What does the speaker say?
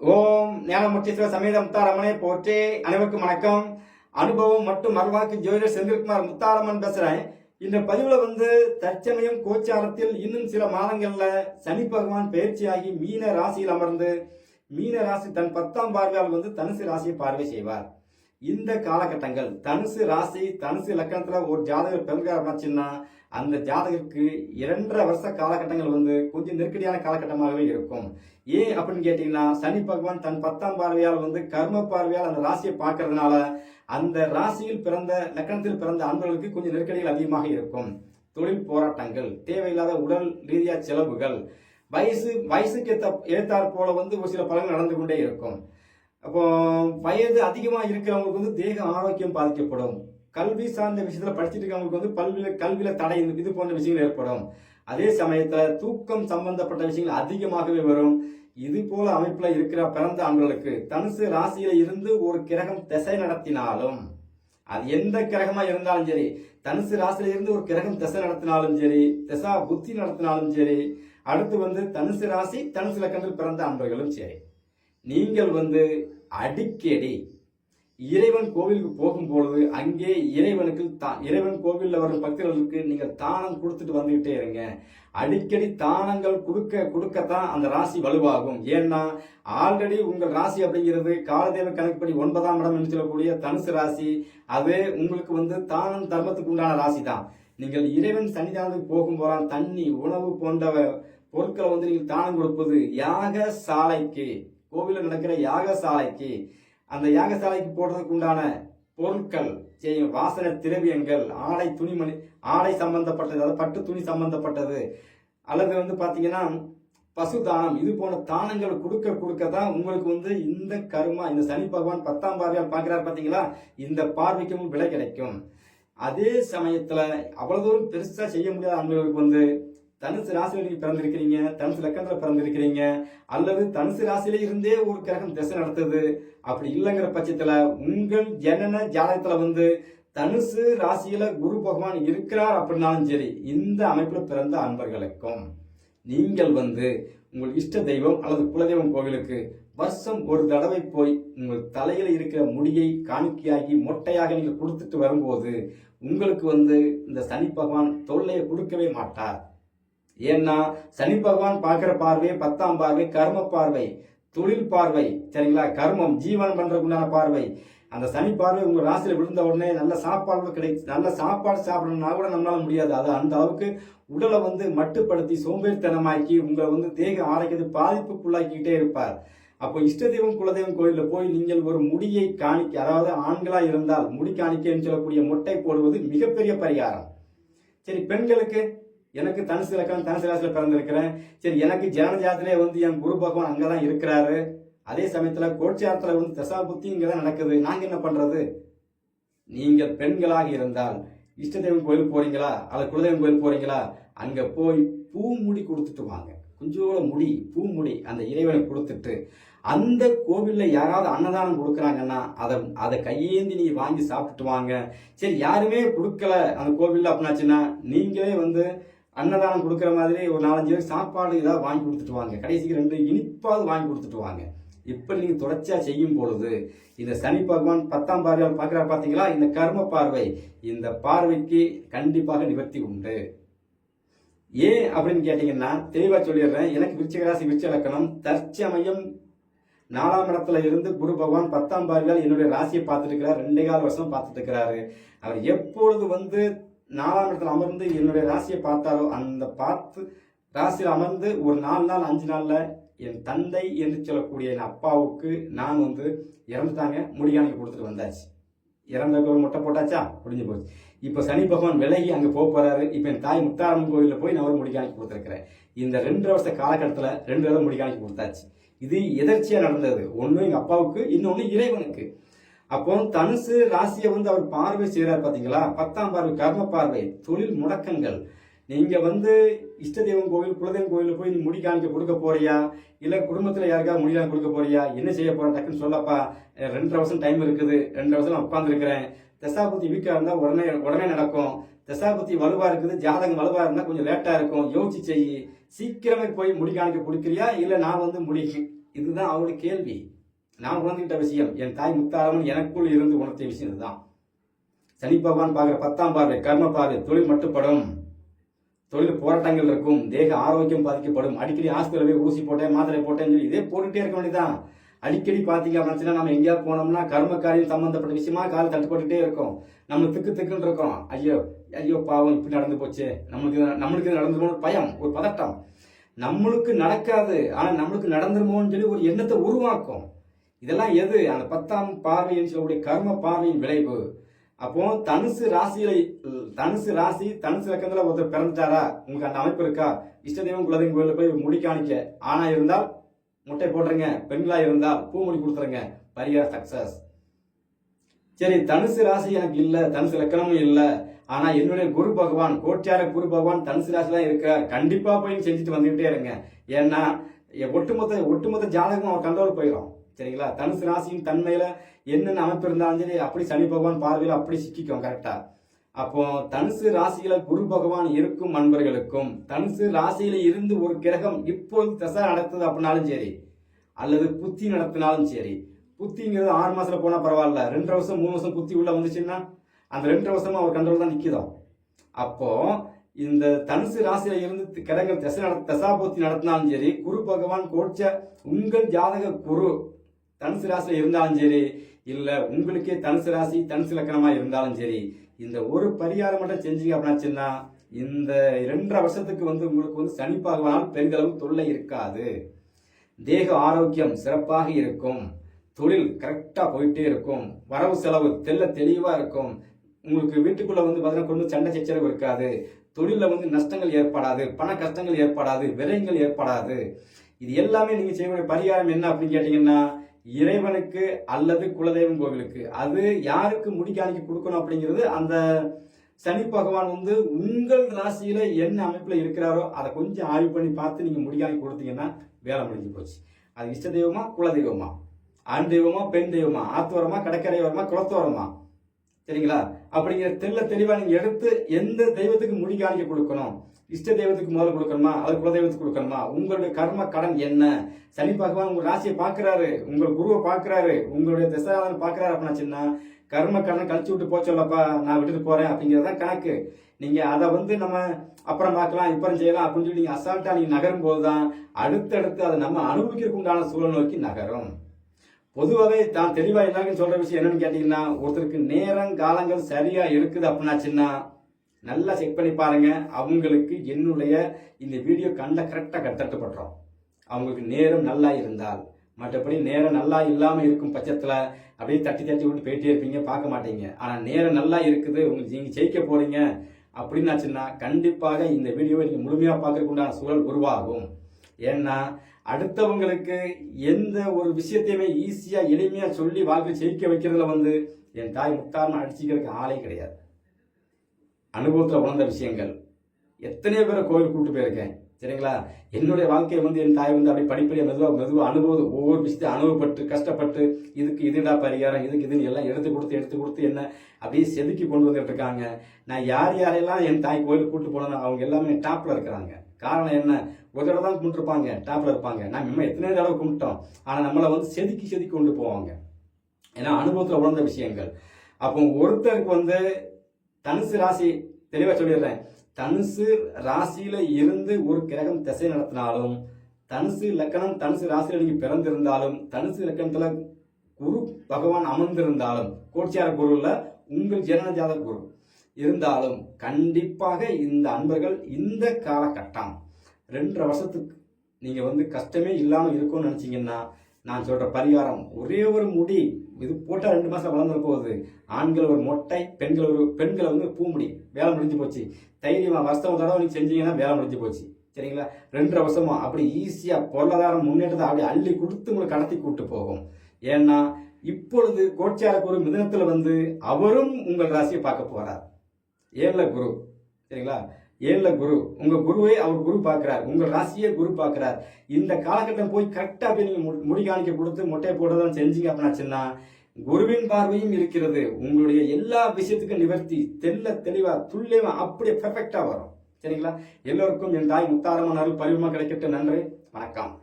ஓம் ஞானமுத்தீஸ்வர சமேத முத்தாரம்மனை போற்றி அனைவருக்கும் வணக்கம். அனுபவம் மற்றும் மறுவாக்கு ஜோதிடர் செந்தில்குமார் முத்தாரம்மன் பேசுறேன். இந்த பதிவுல வந்து தற்சமயம் கோச்சாரத்தில் இன்னும் சில மாதங்கள்ல சனி பகவான் பயிற்சியாகி மீன ராசியில் அமர்ந்து மீன ராசி தன் பத்தாம் பார்வையால் வந்து தனுசு ராசியை பார்வை செய்வார். இந்த காலகட்டங்கள் தனுசு ராசி தனுசு லக்கணத்தில் ஒரு ஜாதகர் பிறந்தாச்சுன்னா அந்த ஜாதகருக்கு இரண்டரை வருஷ காலகட்டங்கள் வந்து கொஞ்சம் நெருக்கடியான காலகட்டமாகவே இருக்கும். ஏன் அப்படின்னு கேட்டீங்கன்னா சனி பகவான் தன் பத்தாம் பார்வையால் வந்து கர்ம பார்வையால் அந்த ராசியை பார்க்கறதுனால அந்த ராசியில் பிறந்த லக்கணத்தில் பிறந்த அன்பர்களுக்கு கொஞ்சம் நெருக்கடிகள் அதிகமாக இருக்கும். தொழில் போராட்டங்கள் தேவையில்லாத உடல் ரீதியா செலவுகள் வயசு வயசுக்கு ஏத்த ஏத்தாற் போல வந்து ஒரு சில பலன்கள் நடந்து கொண்டே இருக்கும். அப்போ வயது அதிகமாக இருக்கிறவங்களுக்கு வந்து தேக ஆரோக்கியம் பாதிக்கப்படும். கல்வி சார்ந்த விஷயத்துல படிச்சுட்டு இருக்கவங்களுக்கு வந்து பல்வில கல்வியில தடை இது போன்ற விஷயங்கள் ஏற்படும். அதே சமயத்துல தூக்கம் சம்பந்தப்பட்ட விஷயங்கள் அதிகமாகவே வரும். இது போல அமைப்புல இருக்கிற பிறந்த ஆண்களுக்கு தனுசு ராசியில இருந்து ஒரு கிரகம் திசை நடத்தினாலும் அது எந்த கிரகமா இருந்தாலும் சரி தனுசு ராசியில இருந்து ஒரு கிரகம் திசை நடத்தினாலும் சரி திசா புத்தி நடத்தினாலும் சரி அடுத்து வந்து தனுசு ராசி தனுசு லக்கணத்தில் பிறந்த அன்பர்களும் சரி. நீங்கள் வந்து அடிக்கடி இறைவன் கோவிலுக்கு போகும்பொழுது அங்கே இறைவனுக்கு தா- இறைவன் கோவிலில் வரும் பக்தர்களுக்கு நீங்கள் தானம் கொடுத்துட்டு வந்துக்கிட்டே இருங்க. அடிக்கடி தானங்கள் கொடுக்க கொடுக்கத்தான் அந்த ராசி வலுவாகும். ஏன்னா ஆல்ரெடி உங்கள் ராசி அப்படிங்கிறது காலதேவ கணக்குப்படி ஒன்பதாம் இடம் என்று சொல்லக்கூடிய தனுசு ராசி. அது உங்களுக்கு வந்து தானம் தர்மத்துக்கு உண்டான ராசி தான் நீங்கள் இறைவன் சன்னிதானத்துக்கு போகும்போது தண்ணி உணவு போன்ற பொருட்களை வந்து நீங்கள் தானம் கொடுப்பது யாக சாலைக்கு கோவிலில் நடக்கிற யாகசாலைக்கு அந்த யாகசாலைக்கு போடுறதுக்கு உண்டான பொருட்கள் செய்யும் வாசனை திரவியங்கள் ஆடை துணிமணி ஆடை சம்பந்தப்பட்டது அதாவது பட்டு துணி சம்பந்தப்பட்டது அல்லது வந்து பார்த்தீங்கன்னா பசு தானம் இது போன்ற தானங்கள் கொடுக்க கொடுக்க தான் உங்களுக்கு வந்து இந்த கருமா இந்த சனி பகவான் பத்தாம் பார்வையால் பார்க்குறாரு பார்த்தீங்களா இந்த பார்வைக்கும் விலை கிடைக்கும். அதே சமயத்தில் அவ்வளோ தூரம் பெருசாக செய்ய முடியாத ஆண்களுக்கு வந்து தனுசு ராசியில் நீங்க பிறந்திருக்கிறீங்க தனுசு லக்கத்தில் பிறந்திருக்கிறீங்க அல்லது தனுசு ராசியில இருந்தே ஒரு கிரகம் திசை நடத்துது. அப்படி இல்லைங்கிற பட்சத்துல உங்கள் ஜனன ஜாதகத்துல வந்து தனுசு ராசியில குரு பகவான் இருக்கிறார் அப்படின்னாலும் சரி இந்த அமைப்புல பிறந்த அன்பர்களுக்கும் நீங்கள் வந்து உங்கள் இஷ்ட தெய்வம் அல்லது குலதெய்வம் கோவிலுக்கு வருஷம் ஒரு தடவை போய் உங்கள் தலையில இருக்கிற முடியை காணிக்கையாகி மொட்டையாக நீங்கள் கொடுத்துட்டு வரும்போது உங்களுக்கு வந்து இந்த சனி பகவான் தொல்லையை கொடுக்கவே மாட்டார். ஏன்னா சனி பகவான் பார்க்குற பார்வை பத்தாம் பார்வை கர்ம பார்வை தொழில் பார்வை சரிங்களா? கர்மம் ஜீவனம் பண்ணுறதுக்குண்டான பார்வை. அந்த சனி பார்வை உங்கள் ராசியில் விழுந்த உடனே நல்ல சாப்பாடு கூட நல்ல சாப்பாடு சாப்பிடணும்னா கூட நம்மளால முடியாது. அது அந்த அளவுக்கு உடலை வந்து மட்டுப்படுத்தி சோம்பேறித்தனமாக்கி உங்களை வந்து தேக ஆரோக்கியத்தை பாதிப்புக்குள்ளாக்கிக்கிட்டே இருப்பார். அப்போ இஷ்ட தெய்வம் குலதெய்வம் கோயிலில் போய் நீங்கள் ஒரு முடியை காணிக்க அதாவது ஆண்களாக இருந்தால் முடி காணிக்கைன்னு சொல்லக்கூடிய மொட்டை போடுவது மிகப்பெரிய பரிகாரம். சரி பெண்களுக்கு? எனக்கு தனுசு இலக்கணம் தனுசு ராசியில் பிறந்திருக்கிறேன். சரி எனக்கு ஜனஜாத்திலே வந்து என் குரு பகவான் அங்கதான் இருக்கிறாரு. அதே சமயத்தில் கோட்சாரத்தில் வந்து தசா இங்கே தான் நடக்குது. நாங்கள் என்ன பண்ணுறது நீங்கள் பெண்களாக இருந்தால் இஷ்ட தெய்வம் கோயில் போகிறீங்களா அல்லது குலதெய்வம் கோயில் போகிறீங்களா அங்கே போய் பூ முடி கொடுத்துட்டு வாங்க. கொஞ்சோட முடி பூ முடி அந்த இறைவனை கொடுத்துட்டு அந்த கோவில்ல யாராவது அன்னதானம் கொடுக்குறாங்கன்னா அதை அதை கையேந்தி நீ வாங்கி சாப்பிட்டு வாங்க. சரி யாருமே கொடுக்கல அந்த கோவிலில் அப்படின்னாச்சுன்னா நீங்களே வந்து அன்னதானம் கொடுக்குற மாதிரி ஒரு நாலஞ்சு பேர் சாப்பாடு ஏதாவது வாங்கி கொடுத்துட்டு வாங்க. கடைசிக்கு ரெண்டு இனிப்பாவது வாங்கி கொடுத்துட்டு வாங்க. இப்போ நீங்கள் தொடர்ச்சியாக செய்யும் பொழுது இந்த சனி பகவான் பத்தாம் பார்வையால் பார்க்கிறார் பார்த்தீங்களா? இந்த கர்ம பார்வை. இந்த பார்வைக்கு கண்டிப்பாக நிவர்த்தி உண்டு. ஏன் அப்படின்னு கேட்டிங்கன்னா தெளிவாக சொல்லிடுறேன். எனக்கு விருச்சிக ராசி விருச்ச லக்கணம். தற்சமயம் நாலாம் இடத்துல இருந்து குரு பகவான் பத்தாம் பார்வையால் என்னுடைய ராசியை பார்த்துட்டு இருக்கிறார். ரெண்டே கால வருஷம் பார்த்துட்டு இருக்கிறாரு. அவர் எப்பொழுது வந்து நாலாம் இடத்துல அமர்ந்து என்னுடைய ராசியை பார்த்தாரோ அந்த பார்த்து ராசியில் அமர்ந்து ஒரு நாலு நாள் அஞ்சு நாளில் என் தந்தை என்று சொல்லக்கூடிய என் அப்பாவுக்கு நான் வந்து இறந்துட்டாங்க. முடியானைக்கு கொடுத்துட்டு வந்தாச்சு. இறந்த கோவில் முட்டை போட்டாச்சா? முடிஞ்சு போச்சு. இப்போ சனி பகவான் விலகி அங்கே போக போறாரு. இப்போ என் தாய் முத்தாரம்மன் கோவிலில் போய் நான் ஒரு முடிக்காணிக்கு கொடுத்துருக்கிறேன். இந்த ரெண்டு வருஷ காலகட்டத்தில் ரெண்டு தடவை முடிக்காணிக்கு கொடுத்தாச்சு. இது எதர்ச்சியாக நடந்தது. ஒன்று எங்கள் அப்பாவுக்கு இன்னொன்று இறைவனுக்கு. அப்போ தனுசு ராசியை வந்து அவர் பார்வை செய்கிறார் பார்த்தீங்களா பத்தாம் பார்வை கர்ம பார்வை தொழில் முடக்கங்கள். நீங்கள் வந்து இஷ்ட தெய்வம் கோவில் குலதெய்வம் கோயிலில் போய் நீ முடி காணிக்க கொடுக்க போறியா? இல்லை குடும்பத்தில் யாருக்காவது முடி காணிக்க கொடுக்க போறியா? என்ன செய்ய போற டக்குன்னு சொல்லப்பா. ரெண்டரை வருஷம் டைம் இருக்குது. ரெண்டரை வருஷம் நான் உட்காந்துருக்கிறேன் தசாபுத்தி வீக்காக இருந்தால் உடனே உடனே நடக்கும். தசாபுத்தி வலுவாக இருக்குது ஜாதகம் வலுவாக இருந்தால் கொஞ்சம் லேட்டாக இருக்கும். யோசிச்சு செய். சீக்கிரமே போய் முடி காணிக்க கொடுக்குறியா? இல்லை நான் வந்து முடி இதுதான் அவருடைய கேள்வி. நான் உணர்ந்துகிட்ட விஷயம் என் தாய் முத்தாரமன் எனக்குள் இருந்து உணர்த்திய விஷயம் இதுதான். சனி பகவான் பார்க்குற பத்தாம் பார்வை கர்ம பார்வை தொழில் மட்டுப்படும். தொழில் போராட்டங்கள் இருக்கும் தேக ஆரோக்கியம் பாதிக்கப்படும். அடிக்கடி ஹாஸ்பிட்டல் போய் ஊசி போட்டேன் மாத்திரை போட்டேன்னு சொல்லி இதே போட்டுகிட்டே இருக்க வேண்டியதான் அடிக்கடி பார்த்தீங்க அப்படின்னா நம்ம எங்கேயாவது போனோம்னா கர்ம காரியம் சம்பந்தப்பட்ட விஷயமா கால் தட்டுப்பட்டுட்டே இருக்கும். நம்ம திக்கு திக்குன்னு இருக்கோம். ஐயோ ஐயோ பாவம் இப்படி நடந்து போச்சு. நம்மளுக்கு நம்மளுக்கு இது பயம் ஒரு பதட்டம். நம்மளுக்கு நடக்காது ஆனால் நம்மளுக்கு நடந்துருமோன்னு சொல்லி ஒரு எண்ணத்தை உருவாக்கும். இதெல்லாம் எது? அந்த பத்தாம் பார்வைன்னு சொல்லக்கூடிய கர்ம பார்வையின் விளைவு. அப்போ தனுசு ராசியில தனுசு ராசி தனுசு லக்கத்துல ஒருத்தர் பிறந்துட்டாரா? உங்களுக்கு அந்த அமைப்பு இருக்கா? இஷ்ட தெய்வம் குலதெய்வம் கோயில போய் முடி காணிக்க. ஆணா இருந்தால் முட்டை போட்டுருங்க. பெண்களா இருந்தால் பூ முடி கொடுத்துருங்க. பரிகார சக்சஸ் சரி தனுசு ராசி எனக்கு இல்ல தனுசு லக்கணமும் இல்ல. ஆனா என்னுடைய குரு பகவான் கோச்சார குரு பகவான் தனுசு ராசி தான் இருக்கார் கண்டிப்பா போய் செஞ்சுட்டு வந்துகிட்டே இருங்க. ஏன்னா ஒட்டுமொத்த ஒட்டுமொத்த ஜாதகம் அவன் கண்ட்ரோல் போயிடும் சரிங்களா? தனுசு ராசியின் தன்மையில் என்னென்ன அமைப்பு இருந்தாலும் சரி அப்படி சனி பகவான் பார்வையில் அப்படி சிக்கிக்கும் கரெக்டாக அப்போ தனுசு ராசியில குரு பகவான் இருக்கும் அன்பர்களுக்கும் தனுசு ராசியில இருந்து ஒரு கிரகம் இப்போது தசை நடத்துது அப்படின்னாலும் சரி அல்லது புத்தி நடத்தினாலும் சரி புத்திங்கிறது ஆறு மாசத்துல போனா பரவாயில்ல ரெண்டு வருஷம் மூணு வருஷம் புத்தி உள்ள வந்துச்சுன்னா அந்த ரெண்டு வருஷமா அவர் கண்ட்ரோல் தான் நிக்குதோம் அப்போ இந்த தனுசு ராசியில இருந்து கிரகங்கள் தசை நட தசாபூர்த்தி நடத்தினாலும் சரி குரு பகவான் கோட்ச உங்கள் ஜாதக குரு தனுசு ராசியில் இருந்தாலும் சரி இல்லை உங்களுக்கே தனுசு ராசி தனுசு லக்கணமாக இருந்தாலும் சரி இந்த ஒரு பரிகாரம் மட்டும் செஞ்சீங்க அப்படின்னாச்சுன்னா இந்த இரண்டரை வருஷத்துக்கு வந்து உங்களுக்கு வந்து சனி பகவானால் பெரிதளவு தொல்லை இருக்காது. தேக ஆரோக்கியம் சிறப்பாக இருக்கும். தொழில் கரெக்டாக போயிட்டே இருக்கும். வரவு செலவு தெல்ல தெளிவாக இருக்கும். உங்களுக்கு வீட்டுக்குள்ளே வந்து பார்த்தீங்கன்னா கொண்டு சண்டை சச்சரவு இருக்காது. தொழிலில் வந்து நஷ்டங்கள் ஏற்படாது. பண கஷ்டங்கள் ஏற்படாது. விரயங்கள் ஏற்படாது. இது எல்லாமே நீங்கள் செய்யக்கூடிய பரிகாரம் என்ன அப்படின்னு கேட்டிங்கன்னா இறைவனுக்கு அல்லது குலதெய்வம் கோவிலுக்கு. அது யாருக்கு முடிக்காணிக்கு கொடுக்கணும் அப்படிங்கிறது அந்த சனி பகவான் வந்து உங்கள் ராசியில என்ன அமைப்புல இருக்கிறாரோ அதை கொஞ்சம் ஆய்வு பண்ணி பார்த்து நீங்க முடிக்காணி கொடுத்தீங்கன்னா வேலை முடிஞ்சு போச்சு. அது இஷ்ட தெய்வமா குலதெய்வமா ஆண் தெய்வமா பெண் தெய்வமா? ஆத்துவரமா கடற்கரையோரமா குளத்தோரமா சரிங்களா? அப்படிங்கிற தெல்ல தெளிவா நீங்க எடுத்து எந்த தெய்வத்துக்கு முடி காணிக்க கொடுக்கணும்? இஷ்ட தெய்வத்துக்கு முதல்ல கொடுக்கணுமா? அது குலதெய்வத்துக்கு கொடுக்கணுமா? உங்களுடைய கர்ம கடன் என்ன? சனி பகவான் உங்க ராசியை பார்க்கறாரு. உங்கள் குருவை பார்க்கறாரு. உங்களுடைய திசாதன் பார்க்கறாரு அப்படின்னாச்சுன்னா கர்ம கடன் கழிச்சு விட்டு போச்சோல்லப்பா நான் விட்டுட்டு போறேன் அப்படிங்கறதுதான் கணக்கு. நீங்க அதை வந்து நம்ம அப்புறம் பார்க்கலாம் இப்புறம் செய்யலாம் அப்படின்னு சொல்லி நீங்க அசால்ட்டா நீங்க நகரும் போதுதான் அடுத்தடுத்து அதை நம்ம அனுபவிக்கிறதுக்கு உண்டான சூழல் நோக்கி நகரும். பொதுவாகவே தான் தெளிவாக எல்லாருக்கும் சொல்கிற விஷயம் என்னன்னு கேட்டிங்கன்னா ஒருத்தருக்கு நேரம் காலங்கள் சரியாக இருக்குது அப்படின்னாச்சுன்னா நல்லா செக் பண்ணி பாருங்கள் அவங்களுக்கு என்னுடைய இந்த வீடியோ கண்ட கரெக்டாக கட்டட்டுப்படுறோம் அவங்களுக்கு நேரம் நல்லா இருந்தால். மற்றபடி நேரம் நல்லா இல்லாமல் இருக்கும் பட்சத்தில் அப்படியே தட்டி தட்டி விட்டு போயிட்டே இருப்பீங்க பார்க்க மாட்டீங்க. ஆனால் நேரம் நல்லா இருக்குது உங்களுக்கு நீங்கள் ஜெயிக்க போகிறீங்க அப்படின்னாச்சுன்னா கண்டிப்பாக இந்த வீடியோவை நீங்கள் முழுமையாக பார்க்கறதுக்கு உண்டான சூழல் உருவாகும். ஏன்னா அடுத்தவங்களுக்கு எந்த ஒரு விஷயத்தையுமே ஈஸியாக எளிமையாக சொல்லி வாழ்க்கை ஜெயிக்க வைக்கிறதுல வந்து என் தாய் முத்தாரன் அடிச்சுக்கிறதுக்கு ஆளே கிடையாது. அனுபவத்தில் உணர்ந்த விஷயங்கள். எத்தனையோ பேரை கோவில் கூப்பிட்டு போயிருக்கேன். சரிங்களா? என்னுடைய வாழ்க்கையை வந்து என் தாய் வந்து அப்படி படிப்படியாக மெதுவாக மெதுவாக அனுபவம் ஒவ்வொரு விஷயத்தை அனுபவப்பட்டு கஷ்டப்பட்டு இதுக்கு இதுடா பரிகாரம் இதுக்கு இதுன்னு எல்லாம் எடுத்து கொடுத்து எடுத்து கொடுத்து என்ன அப்படியே செதுக்கி கொண்டு வந்துட்டு இருக்காங்க. நான் யார் யாரெல்லாம் என் தாய் கோயிலுக்கு கூட்டு போனேன் அவங்க எல்லாமே டாப்பில் இருக்கிறாங்க. காரணம் என்ன? ஒரு தடவை தான் கும்பிட்டுருப்பாங்க டாப்பில் இருப்பாங்க. நான் நம்ம எத்தனை தடவை கும்பிட்டோம்? ஆனால் நம்மளை வந்து செதுக்கி செதுக்கி கொண்டு போவாங்க. ஏன்னா அனுபவத்தில் உணர்ந்த விஷயங்கள். அப்போ ஒருத்தருக்கு வந்து தனுசு ராசி தெளிவாக சொல்லிடுறேன். தனுசு ராசியில இருந்து ஒரு கிரகம் திசை நடத்தினாலும் தனுசு லக்கணம் தனுசு ராசியில நீங்க பிறந்திருந்தாலும் தனுசு லக்கணத்துல குரு பகவான் அமர்ந்திருந்தாலும் கோட்சியார குருல உங்கள் ஜனன குரு இருந்தாலும் கண்டிப்பாக இந்த அன்பர்கள் இந்த காலகட்டம். ரெண்டரை வருஷத்துக்கு நீங்கள் வந்து கஷ்டமே இல்லாமல் இருக்கும்னு நினச்சிங்கன்னா நான் சொல்கிற பரிகாரம் ஒரே ஒரு முடி இது போட்டால் ரெண்டு மாதம் வளர்ந்துட போகுது. ஆண்கள் ஒரு மொட்டை பெண்கள் ஒரு பெண்களை வந்து பூமுடி வேலை முடிஞ்சு போச்சு. தைரியமாக வருஷம் ஒரு தடவை நீங்கள் செஞ்சீங்கன்னா வேலை முடிஞ்சு போச்சு. சரிங்களா? ரெண்டரை வருஷமா அப்படி ஈஸியாக பொருளாதாரம் முன்னேற்றத்தை அப்படி அள்ளி கொடுத்து உங்களை கடத்தி கூப்பிட்டு போகும். ஏன்னா இப்பொழுது கோட்சார குரு மிதனத்தில் வந்து அவரும் உங்கள் ராசியை பார்க்க போகிறார் ஏழில் குரு. சரிங்களா? ஏழில் குரு? உங்கள் குருவை அவர் குரு பார்க்குறார். உங்கள் ராசியை குரு பார்க்குறார். இந்த காலகட்டம் போய் கரெக்டாக போய் நீங்கள் முடி காணிக்க கொடுத்து மொட்டை போடுறதும் செஞ்சீங்க அப்படின்னாச்சுன்னா குருவின் பார்வையும் இருக்கிறது. உங்களுடைய எல்லா விஷயத்துக்கும் நிவர்த்தி தெல்ல தெளிவாக துல்லியமாக அப்படியே பெர்ஃபெக்டாக வரும். சரிங்களா? எல்லோருக்கும் என் தாய் முத்தாரமான அருள் பரிவமாக கிடைக்கட்டும். நன்றி. வணக்கம்.